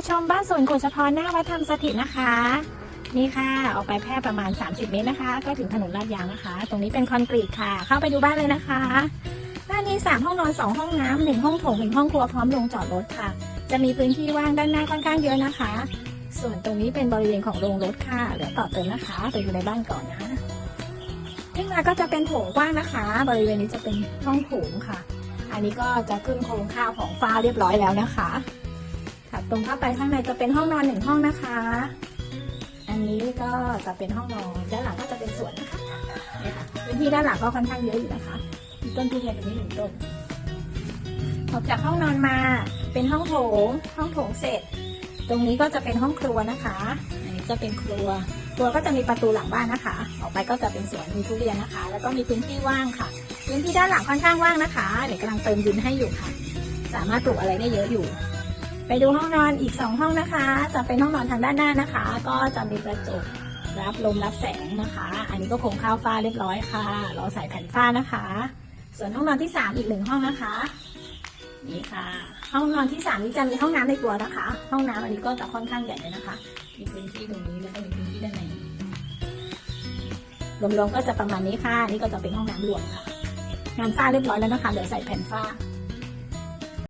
มาชมบ้านสวนกุศพรหน้าวัดธรรมสถิตนะคะ นี่ค่ะ ออกไปแพร่ประมาณ 30 เมตรนะคะ ก็ถึงถนนลาดยางนะคะ ตรงนี้เป็นคอนกรีตค่ะ เข้าไปดูบ้านเลยนะคะบ้านนี้ 3 ห้องนอน 2 ห้องน้ำหนึ่งห้องโถงหนึ่งห้องครัวพร้อมลงจอดรถค่ะ จะมีพื้นที่ว่างด้านหน้าค่อนข้างเยอะนะคะ ส่วนตรงนี้เป็นบริเวณของโรงรถค่ะเดี๋ยวต่อเติมนะคะไปดูในบ้านก่อนนะขึ้นมาก็จะเป็นโถงกว้างนะคะ บริเวณนี้จะเป็นห้องโถงค่ะ อันนี้ก็จะขึ้นโครงข้าวของฟ้าเรียบร้อยแล้วนะคะ ตรงเข้าไปข้างในจะเป็นห้องนอนหนึ่งห้องนะคะ อันนี้ก็จะเป็นห้องนอนด้านหลังก็จะเป็นสวนนะคะเนี่ยค่ะพื้นที่ด้านหลังก็ค่อนข้างเยอะอยู่นะคะมีต้นทุเรียนตรงนี้หนึ่งต้นออกจากห้องนอนมาเป็นห้องโถง ห้องโถงเสร็จ ตรงนี้ก็จะเป็นห้องครัวนะคะ อันนี้จะเป็นครัว ครัวก็จะมีประตูหลังบ้านนะคะ ออกไปก็จะเป็นสวนมีทุเรียนนะคะ แล้วก็มีพื้นที่ว่างค่ะ พื้นที่ด้านหลังค่อนข้างว่างนะคะ เดี๋ยวกำลังเติมดินให้อยู่ค่ะ สามารถปลูกอะไรได้เยอะอยู่ ไปดูห้องนอนอีกสองห้องนะคะ จะเป็นห้องนอนทางด้านหน้านะคะ ก็จะมีกระจกรับลมรับแสงนะคะ อันนี้ก็คงข้าวฟ้าเรียบร้อยค่ะเราใส่แผ่นฝ้านะคะ ส่วนห้องนอนที่สามอีกหนึ่งห้องนะคะ นี่ค่ะ ห้องนอนที่สามนี้จะมีห้องน้ำในตัวนะคะ ห้องน้ำอันนี้ก็จะค่อนข้างใหญ่เลยนะคะ มีพื้นที่ตรงนี้แล้วก็มีพื้นที่ด้านในรวมๆก็จะประมาณนี้ค่ะ นี่ก็จะเป็นห้องน้ำรวมค่ะ งานฝ้าเรียบร้อยแล้วนะคะ เดี๋ยวใส่แผ่นฝ้า